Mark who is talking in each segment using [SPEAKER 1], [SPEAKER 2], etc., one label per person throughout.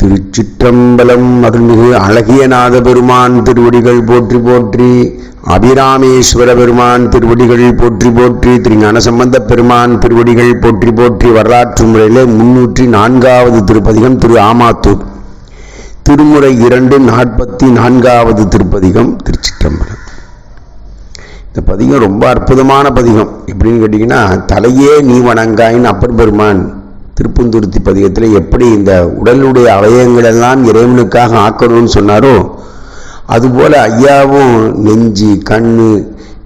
[SPEAKER 1] திருச்சிற்றம்பலம் அருள்மிகு அழகியநாத பெருமான் திருவடிகள் போற்றி போற்றி அபிராமேஸ்வர பெருமான் திருவடிகள் போற்றி போற்றி திரு ஞானசம்பந்த பெருமான் திருவடிகள் போற்றி போற்றி வரலாற்று முறையிலே முன்னூற்றி நான்காவது திருப்பதிகம் திரு ஆமாத்தூர். திருமுறை இரண்டு நாற்பத்தி நான்காவது திருப்பதிகம் திருச்சிற்றம்பலம். இந்த பதிகம் ரொம்ப அற்புதமான பதிகம். எப்படின்னு கேட்டிங்கன்னா தலையே நீ வணங்காயின் அப்பர் பெருமான். திருப்பந்துருத்தி பதிகத்தில் எப்படி இந்த உடலுடைய அவயங்களெல்லாம் இறைவனுக்காக ஆக்கணும்னு சொன்னாரோ அதுபோல் ஐயாவும் நெஞ்சு கண்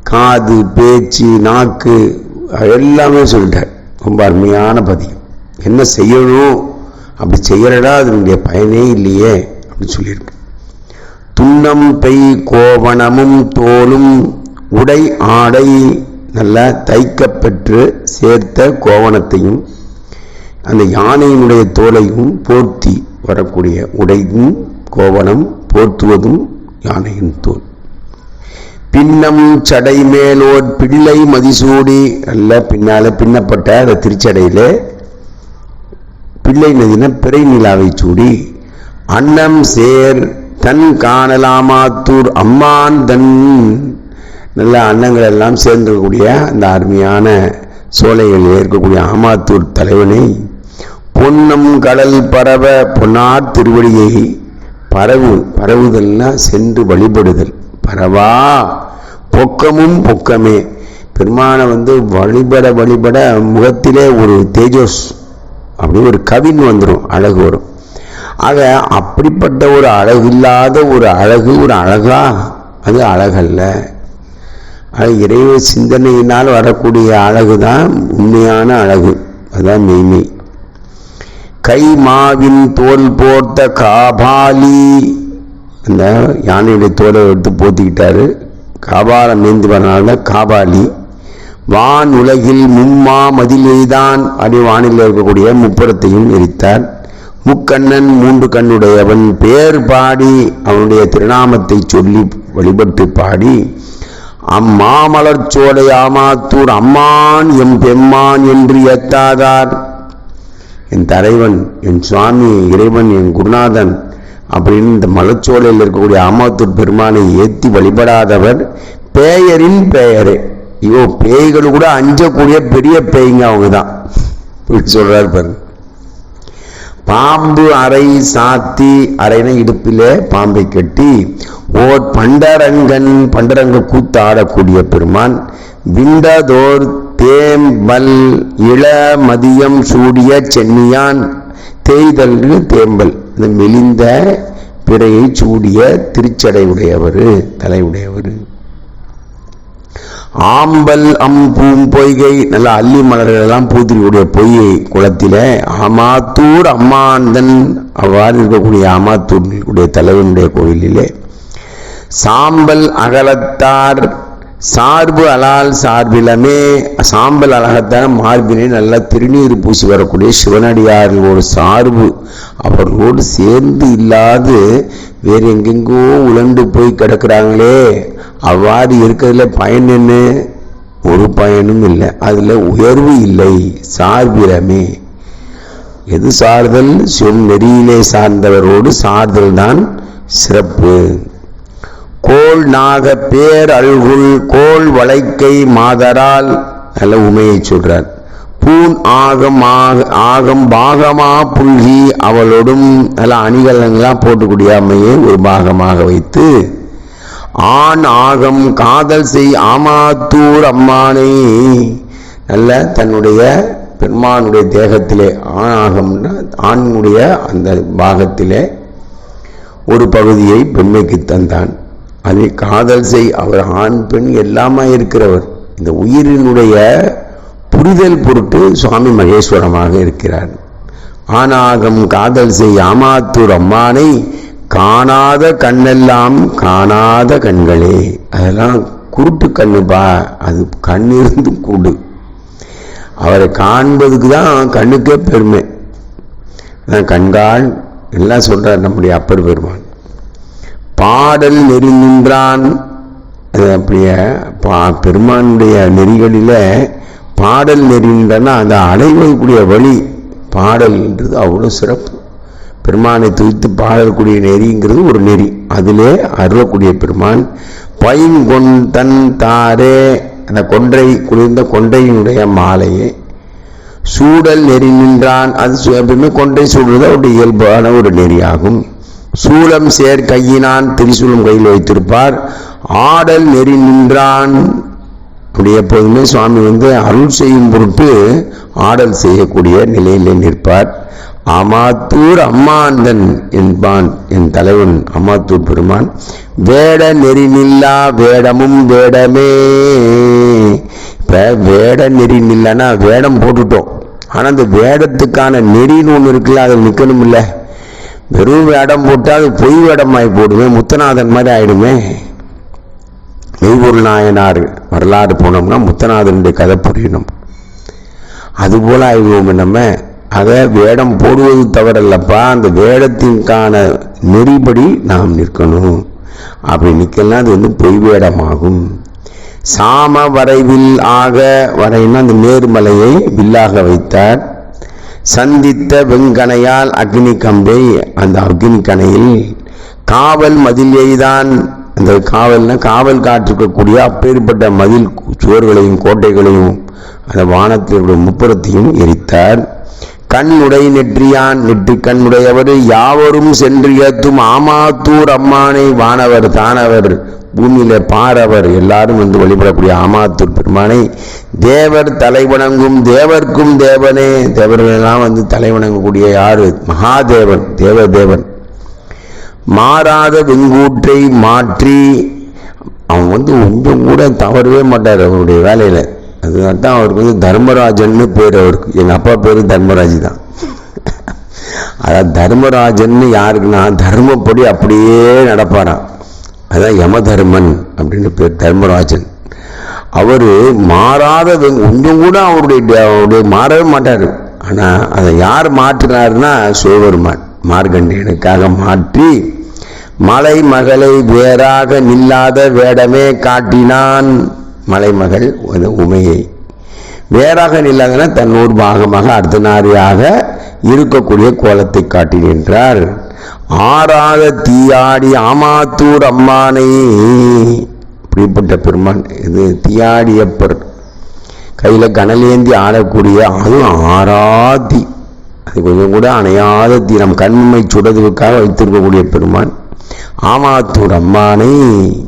[SPEAKER 1] காது பேச்சு நாக்கு எல்லாமே சொல்லிட்டார். ரொம்ப அருமையான பதிகம். என்ன செய்யணும்? அப்படி செய்யறடா அதனுடைய பயனே இல்லையே அப்படின்னு சொல்லியிருக்கு. துண்ணம் பெய் கோவணமும் தோலும் உடை ஆடை நல்லா தைக்கப்பெற்று சேர்த்த கோவணத்தையும் அந்த யானையினுடைய தோலையும் போர்த்தி வரக்கூடிய உடையும் கோவணம் போர்த்துவதும் யானையின் தோல். பின்னம் சடை மேலோர் பிள்ளை மதிசூடி அல்ல பின்னால பின்னப்பட்ட அந்த திருச்சடையிலே பிள்ளை நதின பிறை நிலாவை சூடி அன்னம் சேர் தன் காணலாமாத்தூர் அம்மான் தன் நல்ல அன்னங்கள் எல்லாம் சேர்ந்திருக்கக்கூடிய அந்த அருமையான சோலைகளில் இருக்கக்கூடிய ஆமாத்தூர் தலைவனை பொன்னம் கடல் பரவ பொன்னார் திருவடியை பரவு பரவுதல்னா சென்று வழிபடுதல். பரவா பொக்கமும் பொக்கமே. பெருமானை வந்து வழிபட வழிபட முகத்திலே ஒரு தேஜோஸ் அப்படி ஒரு கவின் வந்துடும் அழகு வரும். ஆக அப்படிப்பட்ட ஒரு அழகு இல்லாத ஒரு அழகு ஒரு அழகா அது அழகல்ல. அது இறைவ சிந்தனையினால் வரக்கூடிய அழகு தான் உண்மையான அழகு. அதுதான் மெய்மை. கை மாவின் தோல் போர்த்த காபாலி. அந்த யானையுடைய தோலை எடுத்து போத்திக்கிட்டாரு. காபாலம் மேய்ந்து வரனால காபாலி வான் உலகில் மும்மா மதிலேதான் அடி வானில் இருக்கக்கூடிய முப்புறத்தையும் எரித்தார். முக்கண்ணன் மூன்று கண்ணுடையவன் பேர் பாடி அவனுடைய திருநாமத்தை சொல்லி வழிபட்டு பாடி அம்மாமலர் சோலை ஆமாத்தூர் அம்மான் எம் பெம்மான் என்று எத்தாதார் என் தலைவன் என் சுவாமி இறைவன் என் குருநாதன் அப்படின்னு இந்த மலச்சோலையில் இருக்கக்கூடிய ஆமாத்தூர் பெருமானை ஏத்தி வழிபடாதவர் பேயரின் பெயரே. ஐயோ பேய்கள் கூட அஞ்சக்கூடிய பெரிய பேய்ங்க அவங்க தான் சொல்றாரு பாருங்க பாம்பு அறை சாத்தி அறைன இடுப்பிலே பாம்பை கட்டி ஓர் பண்டரங்கன் பண்டரங்க கூத்து ஆடக்கூடிய பெருமான் விண்டதோர் தேம்பல் இள மதியம் சூடிய சென்னியான் தேய்தல் தேம்பல் இந்த மெலிந்த பிறையை சூடிய திருச்சடை உடையவர் தலையுடையவர் ஆம்பல் அம் பூம்பொய்கை நல்ல அள்ளி மலர்கள் எல்லாம் பூத்திரியுடைய பொய்யை குளத்திலே அமாத்தூர் அம்மாந்தன் அவ்வாறு இருக்கக்கூடிய அமாத்தூருடைய தலைவனுடைய கோயிலிலே சாம்பல் அகலத்தார் சார்பு அலால் சார்பிலமே சாம்பல் அழகத்தான மார்பினை நல்லா திருநீர் பூசி வரக்கூடிய சிவனடியார்களோட ஒரு சார்பு. அவர்களோடு சேர்ந்து இல்லாது வேறு எங்கெங்கோ உழண்டு போய் கிடக்கிறாங்களே. அவ்வாறு இருக்கிறதுல பயன் என்ன? ஒரு பயனும் இல்லை. அதில் உயர்வு இல்லை. சார்பிலமே. எது சார்தல்? சிவன் நெறியிலே சார்ந்தவரோடு சார்தல் தான் சிறப்பு. கோள் நாக பேர் அல்குள் கோள் வளைக்கை மாதரால் நல்ல உமையை சொல்றார். பூன் ஆகம் ஆகம் பாகமா புல்கி அவளோடும் நல்ல அணிகலன்லாம் போட்டுக்கூடிய அம்மையை ஒரு பாகமாக வைத்து ஆண் ஆகம் காதல் செய் ஆமாத்தூர் அம்மானை நல்ல தன்னுடைய பெருமானுடைய தேகத்திலே ஆண் ஆகம்னா ஆணுடைய அந்த பாகத்திலே ஒரு பகுதியை பெண்மைக்கு தந்தான். அதை காதல் செய். அவர் ஆண் பெண் எல்லாமே இருக்கிறவர். இந்த உயிரினுடைய புரிதல் பொருட்டு சுவாமி மகேஸ்வரமாக இருக்கிறார். ஆனாகம் காதல் செய். ஆமாத்தூர் அம்மானை காணாத கண்ணெல்லாம் காணாத கண்களே. அதெல்லாம் குருட்டு கண்ணுப்பா. அது கண்ணிருந்து கூடு. அவரை காண்பதுக்கு தான் கண்ணுக்கே பெருமை. கண்கால். எல்லாம் சொல்கிறார் நம்முடைய அப்பர் பெருமான். பாடல் நெறி நின்றான் அப்படியே பெருமானுடைய நெறிகளில் பாடல் நெறி அந்த அதை அடைவதற்குரிய வழி பாடல்ன்றது அவ்வளோ சிறப்பு. பெருமானை துய்த்து பாடக்கூடிய நெறிங்கிறது ஒரு நெறி. அதிலே அருளக்கூடிய பெருமான் பைங்கொண்டன் தாரே அந்த கொன்றை குளிர்ந்த கொன்றையினுடைய மாலையே சூடல் நெறி நின்றான் அது எப்பயுமே கொன்றை சூடுறது அவருடைய இயல்பான ஒரு நெறியாகும். சூலம் சேர் கையினான் திரிசூலம் கையில் வைத்திருப்பார். ஆடல் நெறி நின்றான். அப்படி எப்போதுமே சுவாமி வந்து அருள் செய்யும் பொருட்டு ஆடல் செய்யக்கூடிய நிலையிலே நிற்பார். அமாத்தூர் அம்மாந்தன் என்பான் என் தலைவன் அம்மாத்தூர் பெருமான். வேட நெறி நில்லா வேடமும் வேடமே. இப்ப வேட நெறி நில்லனா வேடம் போட்டுட்டோம். ஆனால் அந்த வேடத்துக்கான நெறின்னு ஒன்று இருக்குல்ல அதில் நிற்கணும் இல்லை வெறும் வேடம் போட்டால் அது பொய் வேடமாய் போடுமே முத்தநாதன் மாதிரி ஆயிடுமே. மெய்பொருள் நாயனார் வரலாறு போனோம்னா முத்தநாதனுடைய கதை புரியணும். அதுபோல் ஆயிடுவோம் நம்ம. அதை வேடம் போடுவது தவறல்லப்பா அந்த வேடத்திற்கான நெறிப்படி நாம் நிற்கணும். அப்படி நிற்கலாம் அது வந்து பொய் வேடமாகும். சாம வரைவில் ஆக வரைன்னா அந்த நேர்மலையை வில்லாக வைத்தார். சந்தித்த வெங்கனையால் அக்னி கம்பை அந்த அக்னி கணையில் காவல் மதில் எய்தான் அந்த காவல்னா காவல் காற்றிருக்கக்கூடிய அப்பேற்பட்ட மதில் சுவர்களையும் கோட்டைகளையும் அந்த வானத்தினுடைய முப்புறத்தையும் எரித்தார். கண்ணுடை நெற்றியான் நெற்றி கண்ணுடையவர் யாவரும் சென்று ஏத்தும் ஆமாத்தூர் அம்மானை வானவர் தானவர். பூமியில பாரவர் எல்லாரும் வந்து வழிபடக்கூடிய ஆமாத்தூர் பெருமானை தேவர் தலைவணங்கும் தேவர்க்கும் தேவனே. தேவர்களெல்லாம் வந்து தலைவணங்கக்கூடிய யாரு? மகாதேவன் தேவதேவன். மாறாத வெங்கூற்றை மாற்றி அவன் வந்து கொஞ்சம் கூட தவறவே மாட்டார் அவருடைய வேலையில. அதுதான் அவருக்கு வந்து தர்மராஜன்னு பேர் அவருக்கு. எங்க அப்பா பேர் தர்மராஜ் தான். அதான் தர்மராஜன்னு யாருக்குன்னா தர்மப்படி அப்படியே நடப்பாரான் அதான் யமதர்மன் அப்படின்னு பேர் தர்மராஜன். அவர் மாறாத வெங்- கொஞ்சம் கூட அவருடைய அவருடைய மாறவே மாட்டார். ஆனால் அதை யார் மாற்றினாருன்னா சிவபெருமான். மார்கண்டியனுக்காக மாற்றி மலை மகளை வேறாக நில்லாத வேடமே காட்டினான். மலைமகள் அது உமையை. வேறாக நில்லாதன தன்னூர் பாகமாக அர்த்தநாரியாக இருக்கக்கூடிய கோலத்தை காட்டினின்றார் ஆறாத தீயாடி ஆமாத்தூர் அம்மானை. இப்படிப்பட்ட பெருமான் இது தீயாடியப்பர் கையில கனலேந்தி ஆடக்கூடிய அதுவும் ஆராதி. அது கொஞ்சம் கூட அணையாத தீ. நம் கண்மை சுடதுக்காக வைத்திருக்கக்கூடிய பெருமான். ஆமாத்தூர் அம்மானை.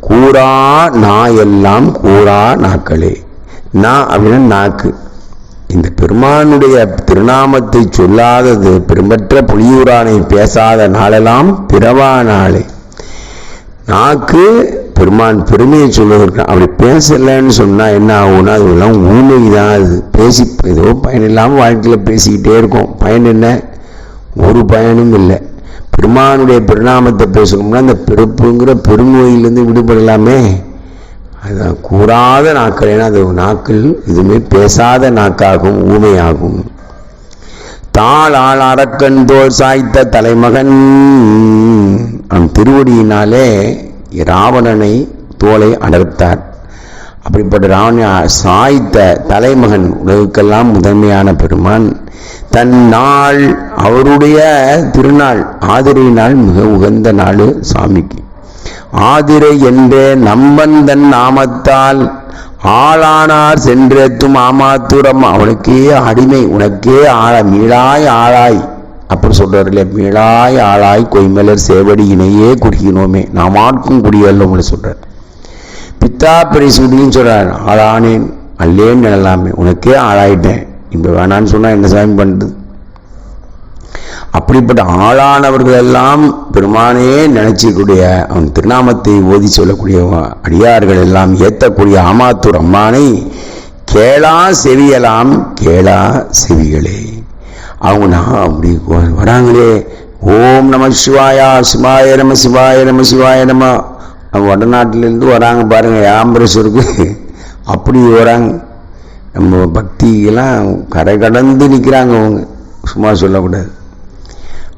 [SPEAKER 1] கூறா நா எல்லாம் கூறா நாக்களே. நா அப்படின்னா நாக்கு. இந்த பெருமானுடைய திருநாமத்தை சொல்லாதது பெரும்பற்ற புலியூரானை பேசாத நாளெல்லாம் பிறவா நாளே. நாக்கு பெருமான் பெருமையை சொல்லுவதற்கு அப்படி பேசலைன்னு சொன்னால் என்ன ஆகும்னா அதெல்லாம் ஊமை தான் அது. பேசி ஏதோ பயன் இல்லாமல் வாழ்க்கையில் பேசிக்கிட்டே இருக்கோம். பயன் என்ன? ஒரு பயனும் இல்லை. பெருமானுடைய பெருநாமத்தை பேசணும்னா அந்த பிறப்புங்கிற பெருநோயிலிருந்து விடுபடலாமே. அதுதான். கூறாத நாக்கள் ஏன்னா அது நாக்கள் எதுவுமே பேசாத நாக்காகும் ஊமையாகும் தாள் ஆள் அடக்கந்தோல் சாய்த்த தலைமகன். அவன் திருவடியினாலே ராவணனை தோலை அடர்த்தார். அப்படிப்பட்ட ராவணனை சாய்த்த தலைமகன் உலகுக்கெல்லாம் முதன்மையான பெருமான். தன் நாள் அவருடைய திருநாள் ஆதிரை நாள் மிக உகந்த நாள் சாமிக்கு. ஆதிரை என்றே நம்பந்தன் நாமத்தால் ஆளானார் சென்றேத்தும் ஆமாத்துரம். அவனுக்கே அடிமை உனக்கே ஆள மீளாய் ஆளாய். அப்படி சொல்றாருல்ல மீளாய் ஆளாய் கொய்மலர் சேவடி இணையே குடிக்கணுமே நாம் ஆட்கும் குடியல்லோம்னு சொல்றார். பித்தா பெரிசூடின்னு சொல்றாரு ஆளானேன் அல்லேன்னு நினைலாமே உனக்கே ஆளாயிட்டேன். இப்போ வேணான்னு சொன்னால் என்ன சாமி பண்ணுறது? அப்படிப்பட்ட ஆளானவர்கள் எல்லாம் பெருமானே நினைச்சக்கூடிய அவன் திருநாமத்தை ஓதி சொல்லக்கூடிய அடியார்கள் எல்லாம் ஏத்தக்கூடிய அமாத்தூர் அம்மானை கேளா செவியலாம் கேளா செவிகளே. அவங்க நான் அப்படி வராங்களே. ஓம் நம சிவாயா சிவாய நம சிவாய நம சிவாய நம. அவங்க வடநாட்டிலேருந்து வராங்க பாருங்கள் ஆம்பரேஸ்வருக்கு அப்படி வராங்க. நம்ம பக்தியெல்லாம் கரை கடந்து நிற்கிறாங்க அவங்க. சும்மா சொல்லக்கூடாது.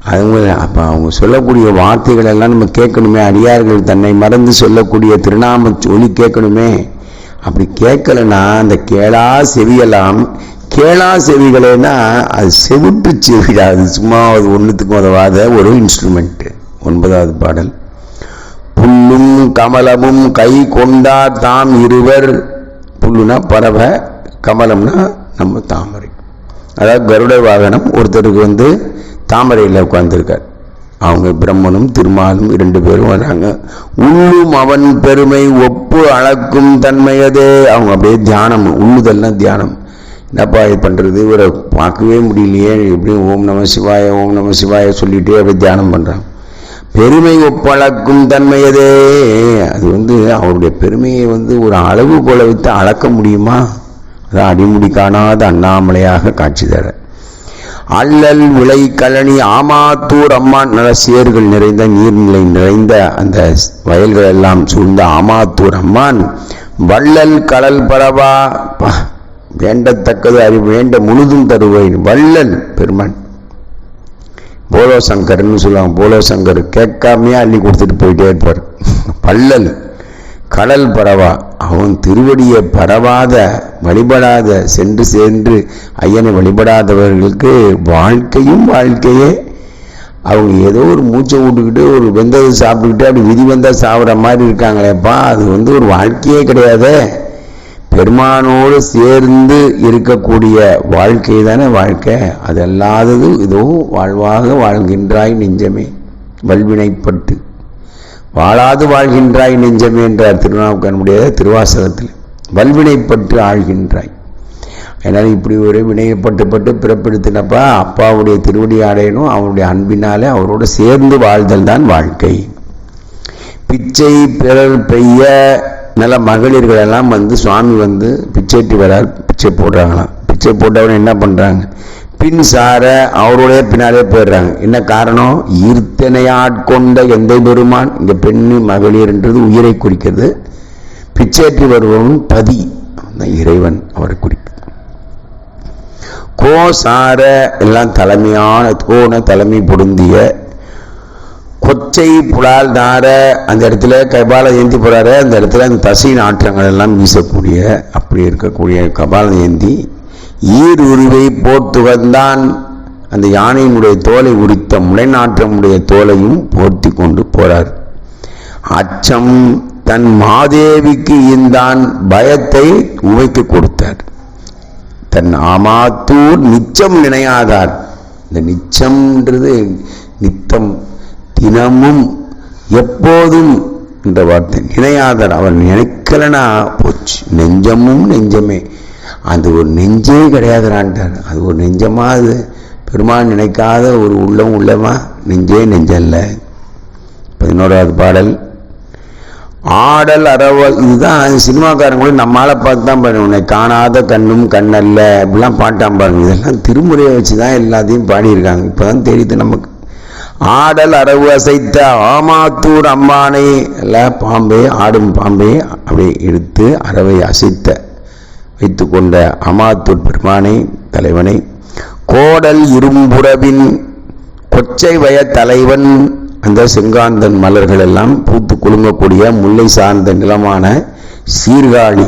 [SPEAKER 1] அவங்க அப்போ அவங்க சொல்லக்கூடிய வார்த்தைகள் எல்லாம் நம்ம கேட்கணுமே. அடியார்கள் தன்னை மறந்து சொல்லக்கூடிய திருநாம ஒலி கேட்கணுமே. அப்படி கேட்கலன்னா அந்த கேளா செவியெல்லாம் கேளா செவிகளேனா அது செவிட்டு செவிடா அது சும்மா அது ஒன்றுத்துக்கு உதவாத ஒரு இன்ஸ்ட்ருமெண்ட்டு ஒன்பதாவது பாடல். புல்லும் கமலமும் கை கொண்டா தாம் இருவர். புல்லுனா பறவை கமலம்னா நம்ம தாமரை. அதாவது கருட வாகனம். ஒருத்தருக்கு வந்து தாமரையில் உட்கார்ந்துருக்கார். அவங்க பிரம்மனும் திருமாலும் இரண்டு பேரும் வர்றாங்க. உள்ளும் அவன் பெருமை ஒப்பு அளக்கும் தன்மையதே அவங்க அப்படியே தியானம் உள்ளுதெல்லாம் தியானம். என்னப்பா இது பண்ணுறது இவரை பார்க்கவே முடியலையே. எப்படியும் ஓம் நம சிவாய ஓம் நம சிவாய சொல்லிட்டே அப்படியே தியானம் பண்ணுறாங்க பெருமை ஒப்பளக்கும் தன்மையதே அது. வந்து அவருடைய பெருமையை வந்து ஒரு அளவு போல வைத்து அளக்க முடியுமா? அதான் அடிமுடி காணாத அண்ணாமலையாக காட்சி தர. அள்ளல் உலை கழனி ஆமாத்தூர் அம்மான் நல்ல சேர்கள் நிறைந்த நீர்நிலை நிறைந்த அந்த வயல்கள் எல்லாம் சூழ்ந்த ஆமாத்தூர் அம்மான் வள்ளல் கடல் பரவா பா, வேண்டத்தக்கது அறிவு வேண்ட முழுதும் தருவேன் வள்ளல் பெருமான். போலோ சங்கர்னு சொல்லுவாங்க போலோ சங்கர் கேட்காமையே அள்ளி கொடுத்துட்டு போயிட்டே இருப்பார். வள்ளல் கடல் பரவா. அவன் திருவடியை பரவாத வழிபடாத சென்று சென்று ஐயனை வழிபடாதவர்களுக்கு வாழ்க்கையும் வாழ்க்கையே. அவங்க ஏதோ ஒரு மூச்சை விட்டுக்கிட்டு ஒரு வெந்ததை சாப்பிட்டுக்கிட்டு அப்படி விதி வந்தால் சாப்பிட்ற மாதிரி இருக்காங்களேப்பா அது வந்து ஒரு வாழ்க்கையே கிடையாது. பெருமானோடு சேர்ந்து இருக்கக்கூடிய வாழ்க்கை தானே வாழ்க்கை. அது அல்லாதது இதோ வாழ்வாக வாழ்கின்றாய் நெஞ்சமே. வல்வினைப்பட்டு. வாழாது வாழ்கின்றாய் நெஞ்சமே என்றார் திருநாவுக்கனுடைய திருவாசகத்தில் வல்வினைப்பட்டு ஆழ்கின்றாய். அதனால் இப்படி ஒரு வினையப்பட்டு பட்டு பிறப்பெடுத்தினப்பா அப்பாவுடைய திருவடி அடையணும் அவனுடைய அன்பினாலே அவரோடு சேர்ந்து வாழ்தல் தான் வாழ்க்கை. பிச்சை பிறர் பெய்ய நல்ல மகளிர்கள் எல்லாம் வந்து சுவாமி வந்து பிச்சைட்டு வரார். பிச்சை போடுறாங்களாம். பிச்சை போட்டவன் என்ன பண்ணுறாங்க பின் சார அவருடைய பின்னாலே போயிடுறாங்க. என்ன காரணம்? ஈர்த்தனை ஆட்கொண்ட எந்தை பெருமான்? இங்கே பெண்ணு மகளிர்ன்றது உயிரை குறிக்கிறது. பிச்சேற்றி வருபவன் பதி அந்த இறைவன் அவரை குறிக்கும். கோ சார எல்லாம் தலைமையான கோண தலைமை பொருந்திய கொச்சை புலால் தார அந்த இடத்துல கபால ஏந்தி போறாரு. அந்த இடத்துல அந்த தசை நாற்றங்கள் எல்லாம் வீசக்கூடிய அப்படி இருக்கக்கூடிய கபால ஏந்தி ஈர் உருவை போர்த்துகந்தான் அந்த யானையினுடைய தோலை உரித்த முளைநாற்றமுடைய தோலையும் போர்த்தி கொண்டு போறார். அச்சம் தன் மாதேவிக்கு இந்தான் பயத்தை உமைக்கு கொடுத்தார். தன் ஆமாத்தூர் நிச்சம் நினையாதார். இந்த நிச்சம்ன்றது நித்தம் தினமும் எப்போதும் என்ற வார்த்தை. நினையாதார். அவன் நினைக்கலனா போச்சு. நெஞ்சமும் நெஞ்சமே. அது ஒரு நெஞ்சே கிடையாதுறான்ட்டார் அது ஒரு நெஞ்சமாக அது? பெருமான் நினைக்காத ஒரு உள்ளம் உள்ளமா நெஞ்சே நெஞ்சல்ல. பதினோராவது பாடல். ஆடல் அறவ இதுதான் சினிமாக்காரங்களும் நம்மளால் பார்த்து தான் பாருங்க. உன்னை காணாத கண்ணும் கண்ணல்ல. இப்படிலாம் பாட்டாம் பாருங்க. இதெல்லாம் திருமுறையை வச்சு தான் எல்லாத்தையும் பாடியிருக்காங்க. இப்போதான் தெரியுது நமக்கு. ஆடல் அரவு அசைத்த ஆமாத்தூர் அம்மானை எல்லாம் பாம்பே ஆடும் பாம்பே அப்படி எடுத்து அரவை அசைத்த வைத்து கொண்ட அமாத்துர் பெருமானை தலைவனை கோடல் இரும்புறவின் கொச்சை வய தலைவன் அந்த செங்காந்தன் மலர்கள் எல்லாம் பூத்து குலுங்கக்கூடிய முல்லை சார்ந்த நிலமான சீர்காழி.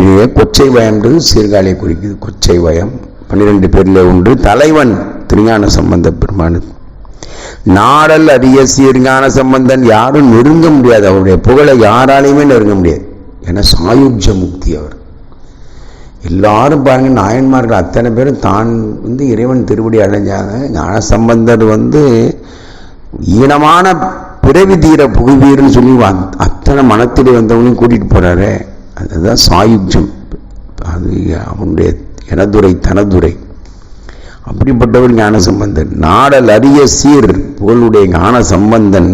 [SPEAKER 1] இது கொச்சை வயம்ன்றது சீர்காழியை குறிக்குது. கொச்சை வயம் பன்னிரெண்டு பேரில் ஒன்று தலைவன் திருஞான சம்பந்த பெருமானு. நாடல் அரிய சீர்ஞான சம்பந்தன் யாரும் நெருங்க முடியாது. அவருடைய புகழை யாராலையுமே நெருங்க முடியாது. ஏன்னா சாயுஜ முக்தி அவர். எல்லாரும் பாருங்க நாயன்மார்கள் அத்தனை பேரும் தான் வந்து இறைவன் திருவடி அடைஞ்சாங்க. ஞான சம்பந்தர் வந்து ஈனமான பிறவி தீர புகுவீர்னு சொல்லி அத்தனை மனத்திலே வந்தவனையும் கூட்டிகிட்டு போறாரு. அதுதான் சாயுஜம் அது அவனுடைய எனதுரை தனதுரை. அப்படிப்பட்டவர் ஞான சம்பந்தன் நாடல் அரிய சீர் புகழுடைய ஞான சம்பந்தன்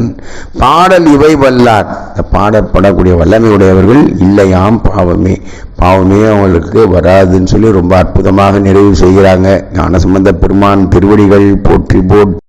[SPEAKER 1] பாடல் இவை வல்லார். இந்த பாடப்படக்கூடிய வல்லமை உடையவர்கள் இல்லையாம் பாவமே. பாவமே அவங்களுக்கு வராதுன்னு சொல்லி ரொம்ப அற்புதமாக நிறைவு செய்கிறாங்க. ஞான சம்பந்த பெருமான் திருவடிகள் போற்றி போற்றி